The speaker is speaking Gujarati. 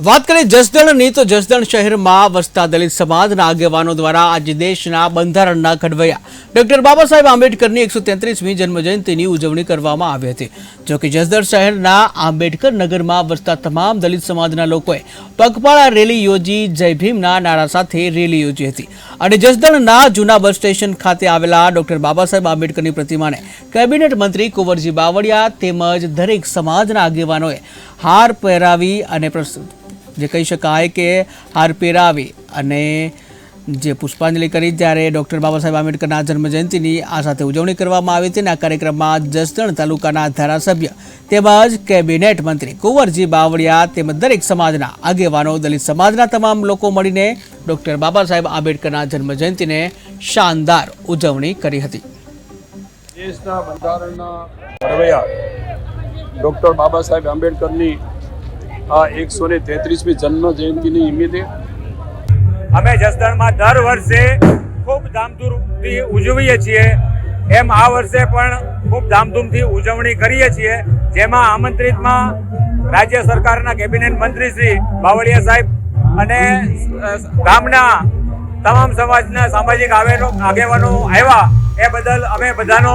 વાત કરીએ જસદણની, તો જસદણ શહેરમાં વસતા દલિત સમાજના આગેવાનો દ્વારા આજે દેશના બંધારણના ઘડવૈયા ડોક્ટર બાબા સાહેબ આંબેડકરની એકસો તેત્રીસમી જન્મજયંતિની ઉજવણી કરવામાં આવી હતી. જોકે જસદણ શહેરના આંબેડકર નગરમાં વસતા તમામ દલિત સમાજના લોકોએ પગપાળા રેલી યોજી જય ભીમના નારા સાથે રેલી યોજી હતી. અને જસદણના જૂના બસ સ્ટેશન ખાતે આવેલા ડોક્ટર બાબા સાહેબ આંબેડકરની પ્રતિમાને કેબિનેટ મંત્રી કુંવરજી બાવળિયા તેમજ દરેક સમાજના આગેવાનોએ હાર પહેરાવી અને જે કહી શકાય કે હાર પહેરાવી અને જે પુષ્પાંજલિ કરી ત્યારે ડૉક્ટર બાબા સાહેબ આંબેડકરના જન્મજયંતિની આ સાથે ઉજવણી કરવામાં આવી હતી અને આ કાર્યક્રમમાં જસદણ તાલુકાના ધારાસભ્ય તેમજ કેબિનેટ મંત્રી કુંવરજી બાવળિયા તેમજ દરેક સમાજના આગેવાનો, દલિત સમાજના તમામ લોકો મળીને ડૉક્ટર બાબા સાહેબ આંબેડકરના જન્મજયંતિને શાનદાર ઉજવણી કરી હતી. દેશના બંધારણના ડૉક્ટર બાબા સાહેબ આંબેડકરની આ એકસો ને તેત્રીસમી જન્મ જયંતિની નિમિત્તે અમે જસદણમાં દર વર્ષે ખૂબ ધામધૂમથી ઉજવીએ છીએ. એમ આ વર્ષે પણ ખૂબ ધામધૂમથી ઉજવણી કરીએ છીએ. જેમાં આમંત્રિતમાં રાજ્ય સરકારના કેબિનેટ મંત્રી શ્રી બાવળિયા સાહેબ અને ગામના તમામ સમાજના સામાજિક આગેવાનો આવ્યા. એ બદલ અમે બધાનો